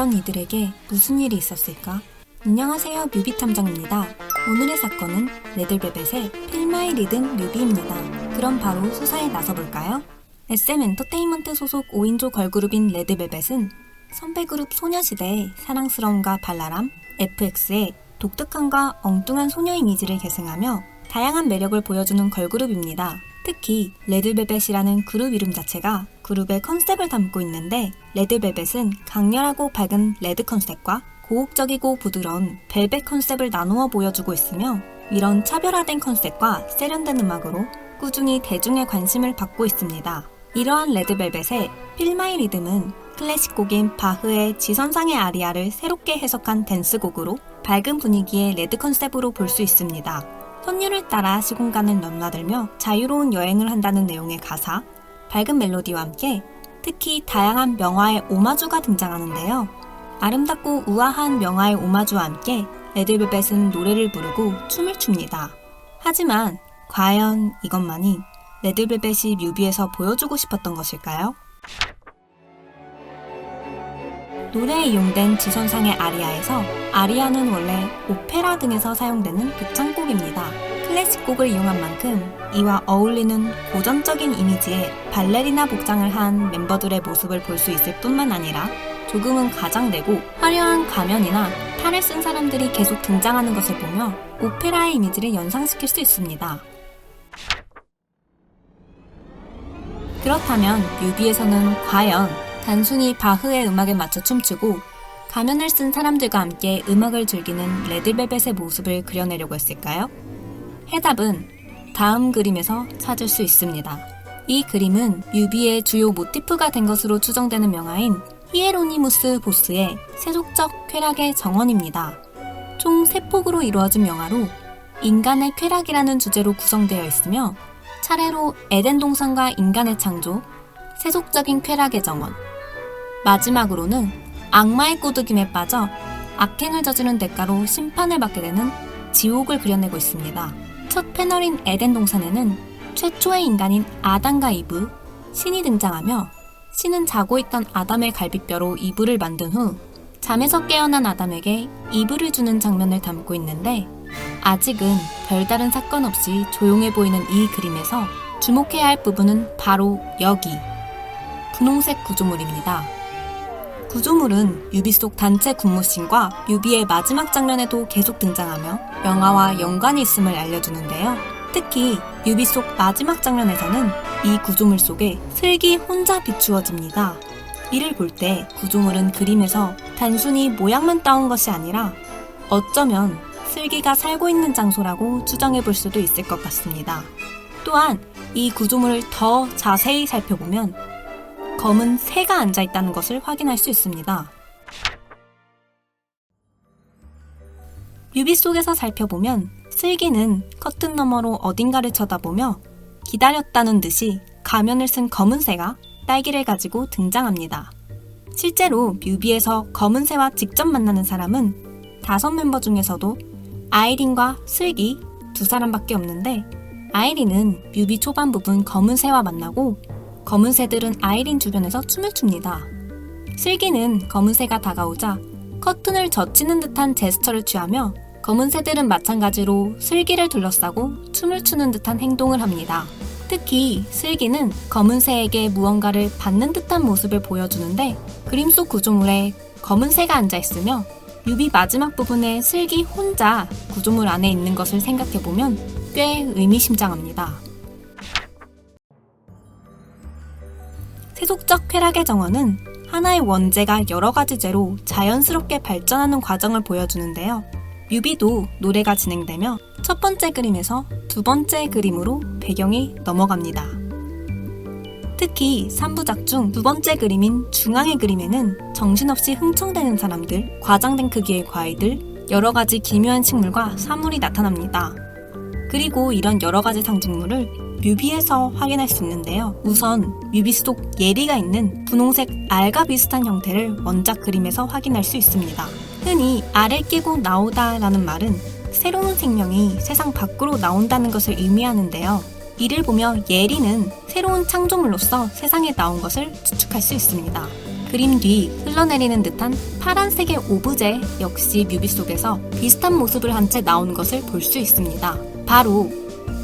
과연 이들에게 무슨 일이 있었을까? 안녕하세요 뮤비 탐정입니다. 오늘의 사건은 레드벨벳의 필마이 리듬 뮤비입니다. 그럼 바로 수사에 나서볼까요? SM 엔터테인먼트 소속 5인조 걸그룹인 레드벨벳은 선배 그룹 소녀시대의 사랑스러움과 발랄함, FX의 독특함과 엉뚱한 소녀 이미지를 계승하며 다양한 매력을 보여주는 걸그룹입니다. 특히 레드벨벳이라는 그룹 이름 자체가 그룹의 컨셉을 담고 있는데 레드벨벳은 강렬하고 밝은 레드 컨셉과 고혹적이고 부드러운 벨벳 컨셉을 나누어 보여주고 있으며 이런 차별화된 컨셉과 세련된 음악으로 꾸준히 대중의 관심을 받고 있습니다. 이러한 레드벨벳의 필마이 리듬은 클래식 곡인 바흐의 지선상의 아리아를 새롭게 해석한 댄스곡으로 밝은 분위기의 레드 컨셉으로 볼 수 있습니다. 선율을 따라 시공간을 넘나들며 자유로운 여행을 한다는 내용의 가사, 밝은 멜로디와 함께 특히 다양한 명화의 오마주가 등장하는데요. 아름답고 우아한 명화의 오마주와 함께 레드벨벳은 노래를 부르고 춤을 춥니다. 하지만 과연 이것만이 레드벨벳이 뮤비에서 보여주고 싶었던 것일까요? 노래에 이용된 지선상의 아리아에서 아리아는 원래 오페라 등에서 사용되는 극장곡입니다. 클래식 곡을 이용한 만큼 이와 어울리는 고전적인 이미지의 발레리나 복장을 한 멤버들의 모습을 볼 수 있을 뿐만 아니라 조금은 가장되고 화려한 가면이나 팔을 쓴 사람들이 계속 등장하는 것을 보며 오페라의 이미지를 연상시킬 수 있습니다. 그렇다면 뮤비에서는 과연 단순히 바흐의 음악에 맞춰 춤추고 가면을 쓴 사람들과 함께 음악을 즐기는 레드벨벳의 모습을 그려내려고 했을까요? 해답은 다음 그림에서 찾을 수 있습니다. 이 그림은 뮤비의 주요 모티프가 된 것으로 추정되는 명화인 히에로니무스 보스의 세속적 쾌락의 정원입니다. 총 3폭으로 이루어진 명화로 인간의 쾌락이라는 주제로 구성되어 있으며 차례로 에덴 동산과 인간의 창조, 세속적인 쾌락의 정원, 마지막으로는 악마의 꼬드김에 빠져 악행을 저지른 대가로 심판을 받게 되는 지옥을 그려내고 있습니다. 첫 패널인 에덴 동산에는 최초의 인간인 아담과 이브, 신이 등장하며 신은 자고 있던 아담의 갈비뼈로 이불을 만든 후 잠에서 깨어난 아담에게 이불을 주는 장면을 담고 있는데 아직은 별다른 사건 없이 조용해 보이는 이 그림에서 주목해야 할 부분은 바로 여기 분홍색 구조물입니다. 구조물은 뮤비 속 단체 군무신과 뮤비의 마지막 장면에도 계속 등장하며 영화와 연관이 있음을 알려주는데요. 특히 뮤비 속 마지막 장면에서는 이 구조물 속에 슬기 혼자 비추어집니다. 이를 볼 때 구조물은 그림에서 단순히 모양만 따온 것이 아니라 어쩌면 슬기가 살고 있는 장소라고 추정해 볼 수도 있을 것 같습니다. 또한 이 구조물을 더 자세히 살펴보면 검은 새가 앉아 있다는 것을 확인할 수 있습니다. 뮤비 속에서 살펴보면 슬기는 커튼 너머로 어딘가를 쳐다보며 기다렸다는 듯이 가면을 쓴 검은 새가 딸기를 가지고 등장합니다. 실제로 뮤비에서 검은 새와 직접 만나는 사람은 다섯 멤버 중에서도 아이린과 슬기 두 사람밖에 없는데 아이린은 뮤비 초반 부분 검은 새와 만나고 검은 새들은 아이린 주변에서 춤을 춥니다. 슬기는 검은 새가 다가오자 커튼을 젖히는 듯한 제스처를 취하며 검은 새들은 마찬가지로 슬기를 둘러싸고 춤을 추는 듯한 행동을 합니다. 특히 슬기는 검은 새에게 무언가를 받는 듯한 모습을 보여주는데 그림 속 구조물에 검은 새가 앉아 있으며 뮤비 마지막 부분에 슬기 혼자 구조물 안에 있는 것을 생각해보면 꽤 의미심장합니다. 세속적 쾌락의 정원은 하나의 원재가 여러 가지 재로 자연스럽게 발전하는 과정을 보여주는데요. 뮤비도 노래가 진행되며 첫 번째 그림에서 두 번째 그림으로 배경이 넘어갑니다. 특히 3부작 중 두 번째 그림인 중앙의 그림에는 정신없이 흥청대는 사람들, 과장된 크기의 과일들, 여러 가지 기묘한 식물과 사물이 나타납니다. 그리고 이런 여러 가지 상징물을 뮤비에서 확인할 수 있는데요. 우선 뮤비 속 예리가 있는 분홍색 알과 비슷한 형태를 원작 그림에서 확인할 수 있습니다. 흔히 알을 끼고 나오다 라는 말은 새로운 생명이 세상 밖으로 나온다는 것을 의미하는데요. 이를 보며 예리는 새로운 창조물로서 세상에 나온 것을 추측할 수 있습니다. 그림 뒤 흘러내리는 듯한 파란색의 오브제 역시 뮤비 속에서 비슷한 모습을 한 채 나오는 것을 볼 수 있습니다. 바로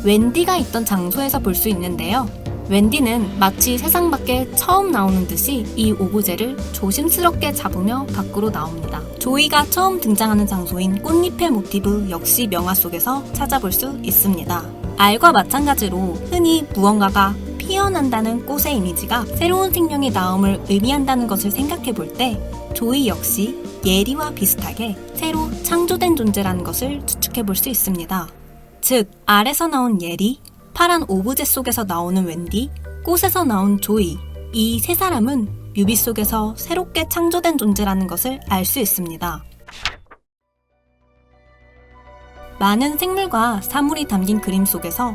웬디가 있던 장소에서 볼 수 있는데요. 웬디는 마치 세상 밖에 처음 나오는 듯이 이 오브제를 조심스럽게 잡으며 밖으로 나옵니다. 조이가 처음 등장하는 장소인 꽃잎의 모티브 역시 명화 속에서 찾아볼 수 있습니다. 알과 마찬가지로 흔히 무언가가 피어난다는 꽃의 이미지가 새로운 생명의 나옴을 의미한다는 것을 생각해 볼 때 조이 역시 예리와 비슷하게 새로 창조된 존재라는 것을 추측해 볼 수 있습니다. 즉, 알에서 나온 예리, 파란 오브제 속에서 나오는 웬디, 꽃에서 나온 조이, 이 세 사람은 뮤비 속에서 새롭게 창조된 존재라는 것을 알 수 있습니다. 많은 생물과 사물이 담긴 그림 속에서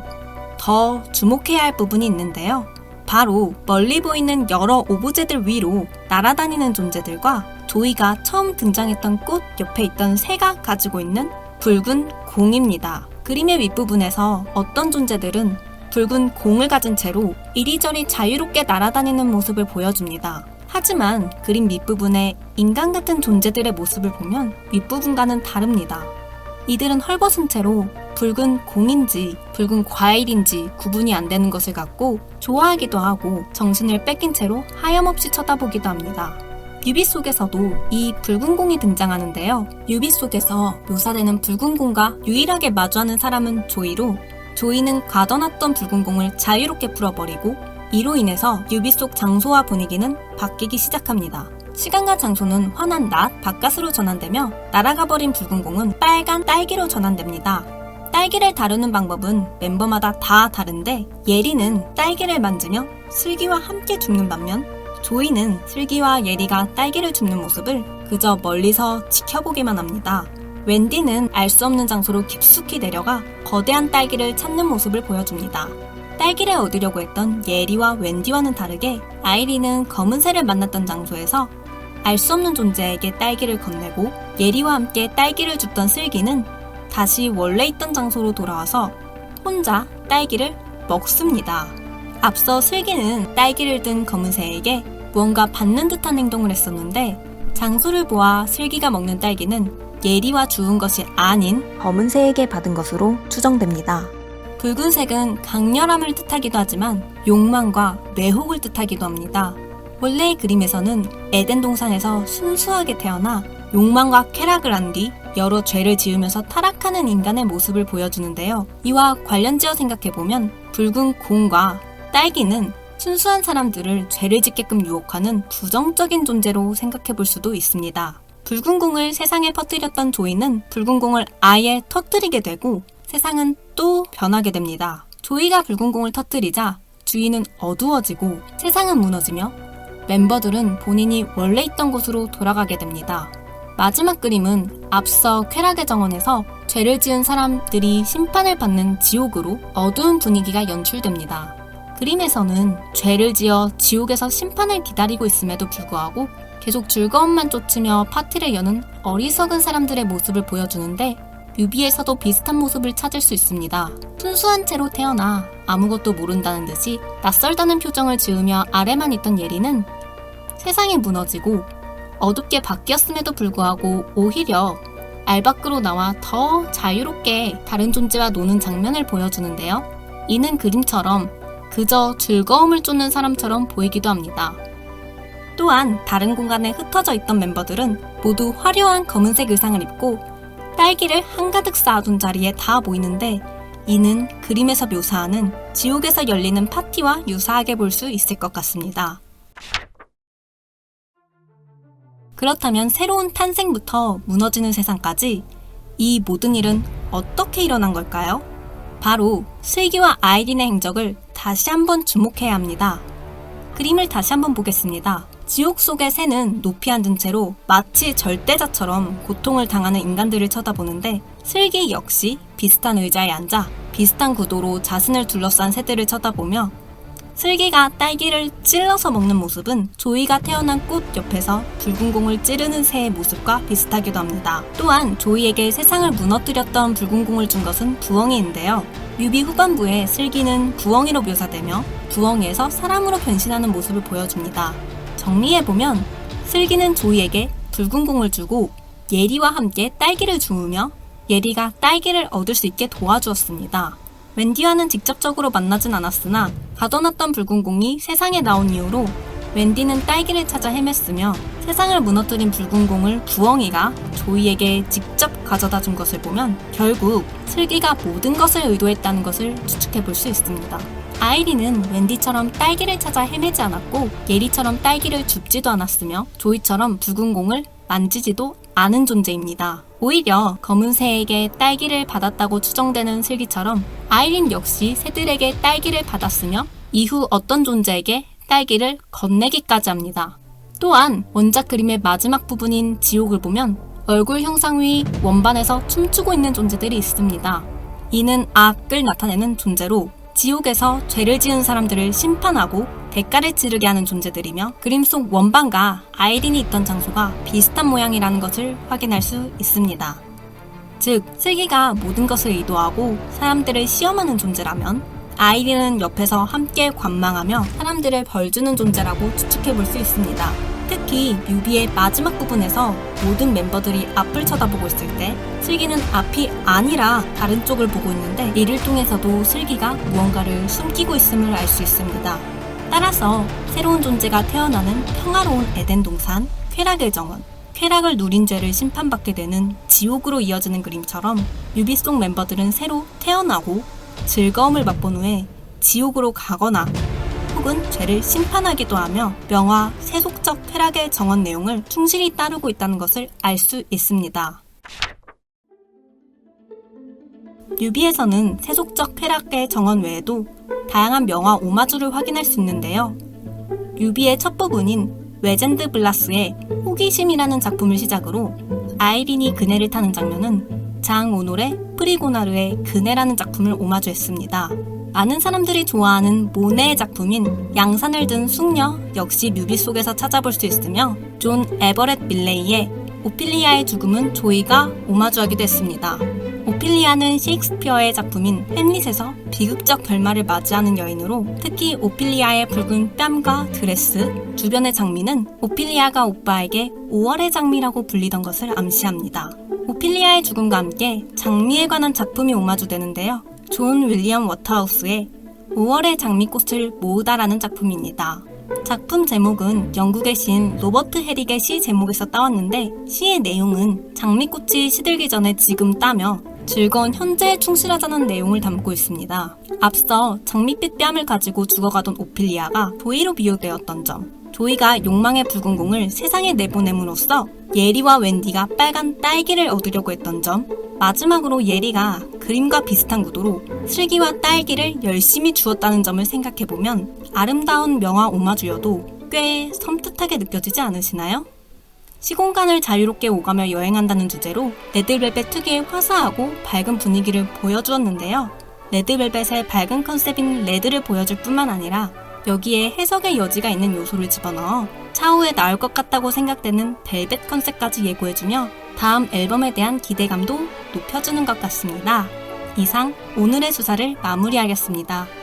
더 주목해야 할 부분이 있는데요. 바로 멀리 보이는 여러 오브제들 위로 날아다니는 존재들과 조이가 처음 등장했던 꽃 옆에 있던 새가 가지고 있는 붉은 공입니다. 그림의 윗부분에서 어떤 존재들은 붉은 공을 가진 채로 이리저리 자유롭게 날아다니는 모습을 보여줍니다. 하지만 그림 밑부분에 인간 같은 존재들의 모습을 보면 윗부분과는 다릅니다. 이들은 헐벗은 채로 붉은 공인지 붉은 과일인지 구분이 안 되는 것을 갖고 좋아하기도 하고 정신을 뺏긴 채로 하염없이 쳐다보기도 합니다. 뮤비 속에서도 이 붉은 공이 등장하는데요. 뮤비 속에서 묘사되는 붉은 공과 유일하게 마주하는 사람은 조이로 조이는 가둬놨던 붉은 공을 자유롭게 풀어버리고 이로 인해서 뮤비 속 장소와 분위기는 바뀌기 시작합니다. 시간과 장소는 환한 낮 바깥으로 전환되며 날아가 버린 붉은 공은 빨간 딸기로 전환됩니다. 딸기를 다루는 방법은 멤버마다 다 다른데 예리는 딸기를 만지며 슬기와 함께 줍는 반면 조이는 슬기와 예리가 딸기를 줍는 모습을 그저 멀리서 지켜보기만 합니다. 웬디는 알 수 없는 장소로 깊숙이 내려가 거대한 딸기를 찾는 모습을 보여줍니다. 딸기를 얻으려고 했던 예리와 웬디와는 다르게 아이리는 검은새를 만났던 장소에서 알 수 없는 존재에게 딸기를 건네고 예리와 함께 딸기를 줍던 슬기는 다시 원래 있던 장소로 돌아와서 혼자 딸기를 먹습니다. 앞서 슬기는 딸기를 든 검은새에게 무언가 받는 듯한 행동을 했었는데 장소를 보아 슬기가 먹는 딸기는 예리와 주운 것이 아닌 검은새에게 받은 것으로 추정됩니다. 붉은색은 강렬함을 뜻하기도 하지만 욕망과 매혹을 뜻하기도 합니다. 원래의 그림에서는 에덴 동산에서 순수하게 태어나 욕망과 쾌락을 한 뒤 여러 죄를 지으면서 타락하는 인간의 모습을 보여주는데요. 이와 관련지어 생각해보면 붉은 공과 딸기는 순수한 사람들을 죄를 짓게끔 유혹하는 부정적인 존재로 생각해 볼 수도 있습니다. 붉은 공을 세상에 퍼뜨렸던 조이는 붉은 공을 아예 터뜨리게 되고 세상은 또 변하게 됩니다. 조이가 붉은 공을 터뜨리자 주위는 어두워지고 세상은 무너지며 멤버들은 본인이 원래 있던 곳으로 돌아가게 됩니다. 마지막 그림은 앞서 쾌락의 정원에서 죄를 지은 사람들이 심판을 받는 지옥으로 어두운 분위기가 연출됩니다. 그림에서는 죄를 지어 지옥에서 심판을 기다리고 있음에도 불구하고 계속 즐거움만 쫓으며 파티를 여는 어리석은 사람들의 모습을 보여주는데 뮤비에서도 비슷한 모습을 찾을 수 있습니다. 순수한 채로 태어나 아무것도 모른다는 듯이 낯설다는 표정을 지으며 아래만 있던 예리는 세상이 무너지고 어둡게 바뀌었음에도 불구하고 오히려 알 밖으로 나와 더 자유롭게 다른 존재와 노는 장면을 보여주는데요. 이는 그림처럼 그저 즐거움을 쫓는 사람처럼 보이기도 합니다. 또한 다른 공간에 흩어져 있던 멤버들은 모두 화려한 검은색 의상을 입고 딸기를 한가득 쌓아둔 자리에 다 모이는데 이는 그림에서 묘사하는 지옥에서 열리는 파티와 유사하게 볼 수 있을 것 같습니다. 그렇다면 새로운 탄생부터 무너지는 세상까지 이 모든 일은 어떻게 일어난 걸까요? 바로 슬기와 아이린의 행적을 다시 한번 주목해야 합니다. 그림을 다시 한번 보겠습니다. 지옥 속의 새는 높이 앉은 채로 마치 절대자처럼 고통을 당하는 인간들을 쳐다보는데 슬기 역시 비슷한 의자에 앉아 비슷한 구도로 자신을 둘러싼 새들을 쳐다보며 슬기가 딸기를 찔러서 먹는 모습은 조이가 태어난 꽃 옆에서 붉은 공을 찌르는 새의 모습과 비슷하기도 합니다. 또한 조이에게 세상을 무너뜨렸던 붉은 공을 준 것은 부엉이인데요. 뮤비 후반부에 슬기는 부엉이로 묘사되며 부엉이에서 사람으로 변신하는 모습을 보여줍니다. 정리해보면 슬기는 조이에게 붉은 공을 주고 예리와 함께 딸기를 주우며 예리가 딸기를 얻을 수 있게 도와주었습니다. 웬디와는 직접적으로 만나진 않았으나 가둬놨던 붉은 공이 세상에 나온 이후로 웬디는 딸기를 찾아 헤맸으며 세상을 무너뜨린 붉은 공을 부엉이가 조이에게 직접 가져다 준 것을 보면 결국 슬기가 모든 것을 의도했다는 것을 추측해 볼 수 있습니다. 아이리는 웬디처럼 딸기를 찾아 헤매지 않았고 예리처럼 딸기를 줍지도 않았으며 조이처럼 붉은 공을 만지지도 않은 존재입니다. 오히려 검은 새에게 딸기를 받았다고 추정되는 슬기처럼 아이린 역시 새들에게 딸기를 받았으며 이후 어떤 존재에게 딸기를 건네기까지 합니다. 또한 원작 그림의 마지막 부분인 지옥을 보면 얼굴 형상 위 원반에서 춤추고 있는 존재들이 있습니다. 이는 악을 나타내는 존재로 지옥에서 죄를 지은 사람들을 심판하고 대가를 치르게 하는 존재들이며 그림 속 원반과 아이린이 있던 장소가 비슷한 모양이라는 것을 확인할 수 있습니다. 즉, 슬기가 모든 것을 의도하고 사람들을 시험하는 존재라면 아이린은 옆에서 함께 관망하며 사람들을 벌주는 존재라고 추측해 볼 수 있습니다. 특히 뮤비의 마지막 부분에서 모든 멤버들이 앞을 쳐다보고 있을 때 슬기는 앞이 아니라 다른 쪽을 보고 있는데 이를 통해서도 슬기가 무언가를 숨기고 있음을 알 수 있습니다. 따라서 새로운 존재가 태어나는 평화로운 에덴 동산, 쾌락의 정원, 쾌락을 누린 죄를 심판받게 되는 지옥으로 이어지는 그림처럼 뮤비 속 멤버들은 새로 태어나고 즐거움을 맛본 후에 지옥으로 가거나 혹은 죄를 심판하기도 하며 명화 세속적 쾌락의 정원 내용을 충실히 따르고 있다는 것을 알 수 있습니다. 뮤비에서는 세속적 쾌락의 정원 외에도 다양한 명화 오마주를 확인할 수 있는데요. 뮤비의 첫 부분인 외젠드 블라스의 호기심이라는 작품을 시작으로 아이린이 그네를 타는 장면은 장 오노의 프리고나르의 그네라는 작품을 오마주했습니다. 많은 사람들이 좋아하는 모네의 작품인 양산을 든 숙녀 역시 뮤비 속에서 찾아볼 수 있으며 존 에버렛 밀레이의 오피리아의 죽음은 조이가 오마주하기도 했습니다. 오피리아는 셰익스피어의 작품인 햄릿에서 비극적 결말을 맞이하는 여인으로 특히 오피리아의 붉은 뺨과 드레스, 주변의 장미는 오피리아가 오빠에게 5월의 장미라고 불리던 것을 암시합니다. 오피리아의 죽음과 함께 장미에 관한 작품이 오마주되는데요. 존 윌리엄 워터하우스의 5월의 장미꽃을 모으다라는 작품입니다. 작품 제목은 영국의 시인 로버트 헤릭의 시 제목에서 따왔는데 시의 내용은 장미꽃이 시들기 전에 지금 따며 즐거운 현재에 충실하자는 내용을 담고 있습니다. 앞서 장밋빛 뺨을 가지고 죽어가던 오피리아가 조이로 비유되었던 점, 조이가 욕망의 붉은 공을 세상에 내보냄으로써 예리와 웬디가 빨간 딸기를 얻으려고 했던 점, 마지막으로 예리가 그림과 비슷한 구도로 슬기와 딸기를 열심히 주었다는 점을 생각해보면 아름다운 명화 오마주여도 꽤 섬뜩하게 느껴지지 않으시나요? 시공간을 자유롭게 오가며 여행한다는 주제로 레드벨벳 특유의 화사하고 밝은 분위기를 보여주었는데요. 레드벨벳의 밝은 컨셉인 레드를 보여줄 뿐만 아니라 여기에 해석의 여지가 있는 요소를 집어넣어 차후에 나올 것 같다고 생각되는 벨벳 컨셉까지 예고해주며 다음 앨범에 대한 기대감도 높여주는 것 같습니다. 이상 오늘의 수사를 마무리하겠습니다.